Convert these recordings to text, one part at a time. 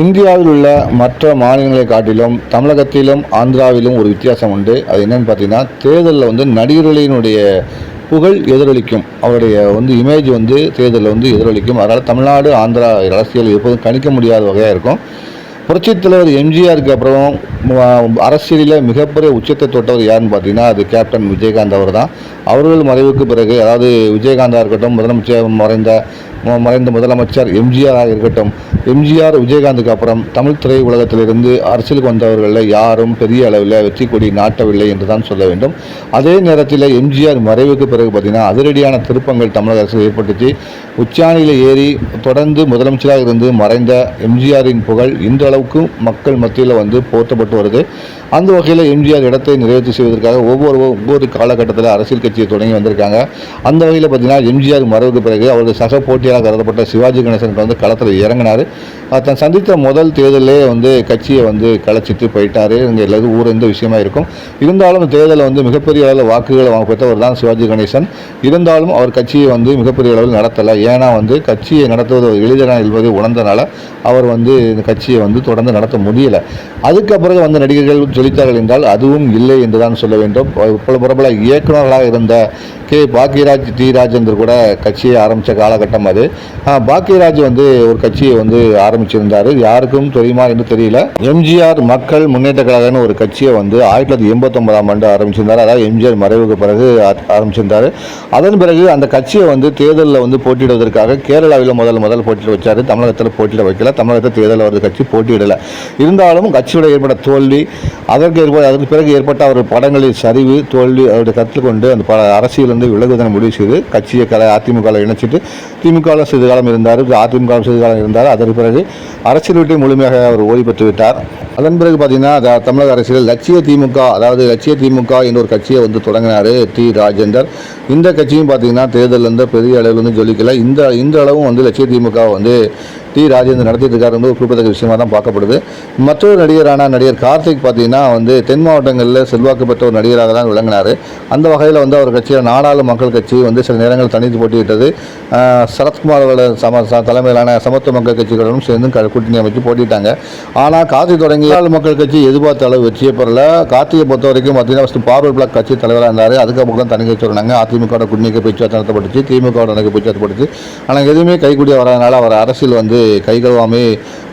இந்தியாவில் உள்ள மற்ற மாநிலங்களை காட்டிலும் தமிழகத்திலும் ஆந்திராவிலும் ஒரு வித்தியாசம் உண்டு. அது என்னன்னு பார்த்தீங்கன்னா தேர்தலில் வந்து நடிகர்களினுடைய புகழ் எதிரொலிக்கும். அவருடைய வந்து இமேஜ் வந்து தேர்தலில் வந்து எதிரொலிக்கும். அதனால் தமிழ்நாடு ஆந்திரா அரசியல் எப்போதும் கணிக்க முடியாத வகையாக இருக்கும். புரட்சித் தலைவர் எம்ஜிஆருக்கு அப்புறம் அரசியலில் மிகப்பெரிய உச்சத்தை தொட்டவர் யாருன்னு பார்த்தீங்கன்னா அது கேப்டன் விஜயகாந்த் அவர் தான் அவர்கள் மறைவுக்கு பிறகு அதாவது விஜயகாந்தாக இருக்கட்டும் முதலமைச்சர் மறைந்த மறைந்த முதலமைச்சர் எம்ஜிஆராக இருக்கட்டும் எம்ஜிஆர் விஜயகாந்துக்கு அப்புறம் தமிழ் திரை உலகத்திலிருந்து அரசியலுக்கு வந்தவர்களில் யாரும் பெரிய அளவில் வெற்றி கொடி நாட்டவில்லை என்று தான் சொல்ல வேண்டும். அதே நேரத்தில் எம்ஜிஆர் மறைவுக்கு பிறகு பார்த்தீங்கன்னா அதிரடியான திருப்பங்கள் தமிழக அரசு ஏற்பட்டுச்சு. உச்சாணியில் ஏறி தொடர்ந்து முதலமைச்சராக இருந்து மறைந்த எம்ஜிஆரின் புகழ் இன்றளவுக்கு மக்கள் மத்தியில் வந்து போற்றப்பட்டு வருது. அந்த வகையில் எம்ஜிஆர் இடத்தை நிறைவேற்றி செய்வதற்காக ஒவ்வொரு ஒவ்வொரு காலகட்டத்தில் அரசியல் கட்சி கட்சியை தொடங்கி வந்திருக்காங்க. அந்த வகையில் பார்த்தீங்கன்னா எம்ஜிஆர் மறைவுக்கு பிறகு அவரது சக போட்டியாக கருதப்பட்ட சிவாஜி கணேசன் வந்து களத்தில் இறங்கினார். தன் சந்தித்த முதல் தேர்தலே வந்து கட்சியை வந்து கலைச்சிட்டு போயிட்டார். இங்கே எல்லாரும் ஊர் எந்த விஷயமா இருக்கும். இருந்தாலும் தேர்தலில் வந்து மிகப்பெரிய அளவில் வாக்குகளை வாங்க பெற்றவர் தான் சிவாஜி கணேசன். இருந்தாலும் அவர் கட்சியை வந்து மிகப்பெரிய அளவில் நடத்தலை. ஏன்னா வந்து கட்சியை நடத்துவது எளிதான என்பதை உணர்ந்தனால அவர் வந்து இந்த கட்சியை வந்து தொடர்ந்து நடத்த முடியலை. அதுக்கப்புறம் வந்து நடிகர்கள் ஜொலித்தார்கள் என்றால் அதுவும் இல்லை என்று தான் சொல்ல வேண்டும். பிரபல இயக்குநர்களாக இருந்த the K Bhagyaraj T Rajendar கூட கட்சியை ஆரம்பித்த காலகட்டம் அது. பாக்கியராஜ் வந்து ஒரு கட்சியை வந்து ஆரம்பிச்சிருந்தார். யாருக்கும் தெரியுமா என்று தெரியல. எம்ஜிஆர் மக்கள் முன்னேற்ற கழகம்னு ஒரு கட்சியை வந்து ஆயிரத்தி தொள்ளாயிரத்தி எண்பத்தொன்பதாம் ஆண்டு ஆரம்பிச்சிருந்தார். அதாவது எம்ஜிஆர் மறைவுக்கு பிறகு ஆரம்பிச்சிருந்தார். அதன் பிறகு அந்த கட்சியை வந்து தேர்தலில் வந்து போட்டியிடுவதற்காக கேரளாவில் முதல் முதல் போட்டியிட வச்சார். தமிழகத்தில் போட்டியிட வைக்கல. தமிழகத்தில் தேர்தலில் அவரது கட்சி போட்டியிடலை. இருந்தாலும் கட்சியோட ஏற்பட்ட தோல்வி அதற்கு ஏற்பட அதற்கு பிறகு ஏற்பட்ட அவர் படங்களில் சரிவு தோல்வி அவருடைய கற்றுக்கொண்டு அந்த அந்த அரசியல் வந்து விலகுவதனை முடிவு செய்து கட்சியை கல அதிமுகவில் இணைச்சிட்டு திமுகவில் சிறிது காலம் இருந்தார் அதிமுக சிறிது காலம் இருந்தார். அதன் பிறகு அரசியல் விட்டு முழுமையாக அவர் ஓய்வு பெற்று விட்டார். அதன் பிறகு பார்த்தீங்கன்னா தமிழக அரசியல் லட்சிய திமுக அதாவது லட்சிய திமுக என்ற ஒரு கட்சியை வந்து தொடங்கினார் டி. ராஜேந்தர். இந்த கட்சியும் பார்த்தீங்கன்னா தேர்தலில் இருந்து பெரிய அளவில் வந்து ஜொலிக்கல. இந்த இந்த அளவும் வந்து லட்சிய திமுக வந்து டி ராஜேந்திரன் நடத்திட்டு இருக்காரு வந்து ஒரு குறிப்பிடத்தக்க விஷயமா தான் பார்க்கப்படுது. மற்றொரு நடிகரான நடிகர் கார்த்திக் பார்த்தீங்கன்னா வந்து தென் மாவட்டங்களில் செல்வாக்கு பெற்ற ஒரு நடிகராக தான் விளங்கினார். அந்த வகையில் வந்து அவர் கட்சியில் நாடாளு மக்கள் கட்சி வந்து சில நேரங்கள் தனித்து போட்டியிட்டது. சரத்குமார் சம தலைமையிலான சமத்துவ மக்கள் கட்சிகளும் சேர்ந்து க- கூட்டணி அமைச்சு போட்டிட்டாங்க. ஆனால் கார்த்திக் தொடங்கி நாடாளு மக்கள் கட்சி எதிர்பார்த்த அளவு வெற்றியை பெறல. கார்த்திகை பொறுத்த வரைக்கும் பார்த்தீங்கன்னா ஃபஸ்ட்டு பார்வர் பிளாக் கட்சி தலைவராக இருந்தார். அதுக்கப்புறம் தான் தனி கட்சி வந்தாங்க. அதிமுக கூட்டணிக்கு பேச்சுவார்த்தை நடத்தப்பட்டுச்சு. திமுக எனக்கு பேச்சுவார்த்தை பட்டுச்சு ஆனால் எதுவுமே கைகூடிய வராதனால அவர் அரசியல் வந்து கை கழுவாமே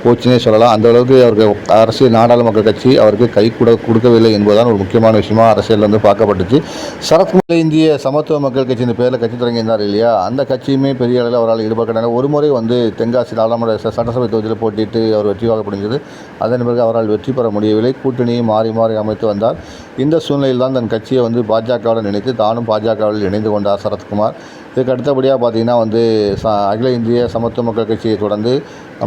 போச்சுன்னே சொல்லலாம். அந்த அளவுக்கு அவருக்கு அரசியல் நாடாளுமன்ற கட்சி அவருக்கு கை கூட கொடுக்கவில்லை என்பதுதான் ஒரு முக்கியமான விஷயமா அரசியல் வந்து பார்க்கப்பட்டுச்சு. சரத்குமார் இந்திய சமத்துவ மக்கள் கட்சி இந்த பேரில் கட்சி தொடங்கியிருந்தார் இல்லையா? அந்த கட்சியுமே பெரிய அளவில் அவரால் ஈடுபட்டாங்க ஒரு முறை வந்து தென்காசி நாடாளுமன்ற சட்டசபை தொகுதியில் போட்டிட்டு அவர் வெற்றி வாங்க முடிஞ்சது அதன் பிறகு அவரால் வெற்றி பெற முடியவில்லை. கூட்டணியை மாறி மாறி அமைத்து வந்தார். இந்த சூழ்நிலையில் தான் தன் கட்சியை வந்து பாஜகவுடன் இணைத்து தானும் பாஜகவில் இணைந்து கொண்டார் சரத்குமார். இதுக்கு அடுத்தபடியாக பார்த்தீங்கன்னா வந்து ச அகில இந்திய சமத்துவ மக்கள் கட்சியை தொடர்ந்து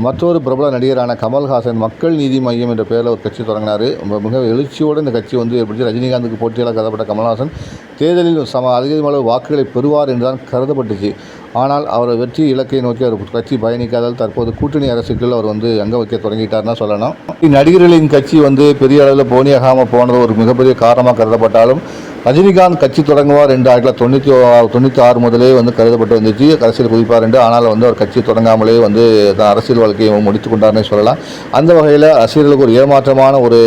மற்றொரு பிரபல நடிகரான கமல்ஹாசன் மக்கள் நீதி மையம் என்ற பெயரில் ஒரு கட்சி தொடங்கினார். மிக எழுச்சியோடு இந்த கட்சி வந்து ஏற்படுத்தி ரஜினிகாந்துக்கு போட்டியாளர் கருதப்பட்ட கமல்ஹாசன் தேர்தலில் சம அதிகமான வாக்குகளை பெறுவார் என்றுதான் கருதப்பட்டுச்சு. ஆனால் அவர் வெற்றி இலக்கை நோக்கி அவர் கட்சி பயணிக்காதால் தற்போது கூட்டணி அரசுக்குள் அவர் வந்து அங்க வைக்க தொடங்கிட்டார்னா சொல்லலாம். நடிகர்களின் கட்சி வந்து பெரிய அளவில் போனியாகாமல் போனது ஒரு மிகப்பெரிய காரணமாக கருதப்பட்டாலும் ரஜினிகாந்த் கட்சி தொடங்குவார் என்று ஆயிரத்தி தொண்ணூற்றி தொண்ணூற்றி ஆறு முதலே வந்து கருதப்பட்டு வந்துச்சு. அரசியல் குதிப்பார் என்று ஆனால் வந்து அவர் கட்சி தொடங்காமலே வந்து தான் அரசியல் வாழ்க்கையை முடித்து கொண்டார்னே சொல்லலாம். அந்த வகையில் அரசியலுக்கு ஒரு ஏமாற்றமான ஒரு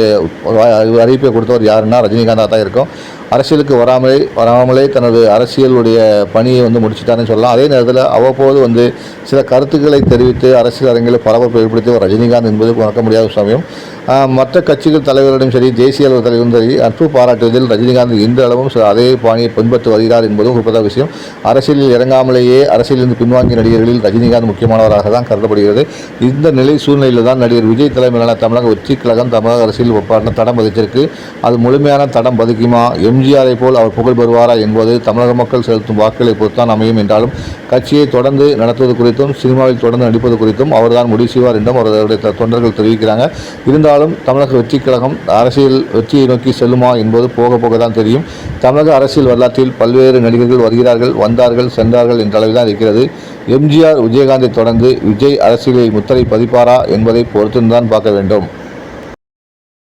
அறிவிப்பை கொடுத்தவர் யாருன்னா ரஜினிகாந்தாக தான் இருக்கும். அரசியலுக்கு வராமலே வராமலே தனது அரசியலுடைய பணியை வந்து முடிச்சுட்டாருன்னு சொல்லலாம். அதே நேரத்தில் அவ்வப்போது வந்து சில கருத்துக்களை தெரிவித்து அரசியல் அரங்கில் பரபரப்பு ஏற்படுத்தி ஒரு ரஜினிகாந்த் என்பது மறக்க முடியாத சமயம் மற்ற கட்சிகள் தலைவரிடம் சரி தேசிய அளவு தலைவரும் சரி நட்பு பாராட்டுவதில் ரஜினிகாந்த் இன்று அளவும் அதே பாணியை பின்பற்றி வருகிறார் என்பதும் குறிப்பிட்ட விஷயம். அரசியலில் இறங்காமலேயே அரசியலிருந்து பின்வாங்கிய நடிகர்களில் ரஜினிகாந்த் முக்கியமானவராக தான் கருதப்படுகிறது. இந்த நிலை சூழ்நிலையில் தான் நடிகர் விஜய் தலைமையிலான தமிழக வெற்றி கழகம் தமிழக அரசியல் தடம் பதிச்சிருக்கு. அது முழுமையான தடம் பதிக்குமா? எம்ஜிஆரை போல் அவர் புகழ் பெறுவாரா என்பது தமிழக மக்கள் செலுத்தும் வாக்குகளை பொறுத்தான் அமையும் என்றாலும் கட்சியை தொடர்ந்து நடத்துவது குறித்தும் சினிமாவில் தொடர்ந்து நடிப்பது குறித்தும் அவர்தான் முடிவு செய்வார் என்றும் அவருடைய தொண்டர்கள் தெரிவிக்கிறாங்க. இருந்தாலும் தமிழக வெற்றி கழகம் அரசியல் வெற்றியை நோக்கி செல்லுமா என்பது போக போக தான் தெரியும். தமிழக அரசியல் வரலாற்றில் பல்வேறு நடிகர்கள் வருகிறார்கள் வந்தார்கள் சென்றார்கள் என்ற அளவில் தான் இருக்கிறது. எம்ஜிஆர் விஜயகாந்தை தொடர்ந்து விஜய் அரசியலை முத்திரை பதிப்பாரா என்பதை பொறுத்துதான் பார்க்க வேண்டும்.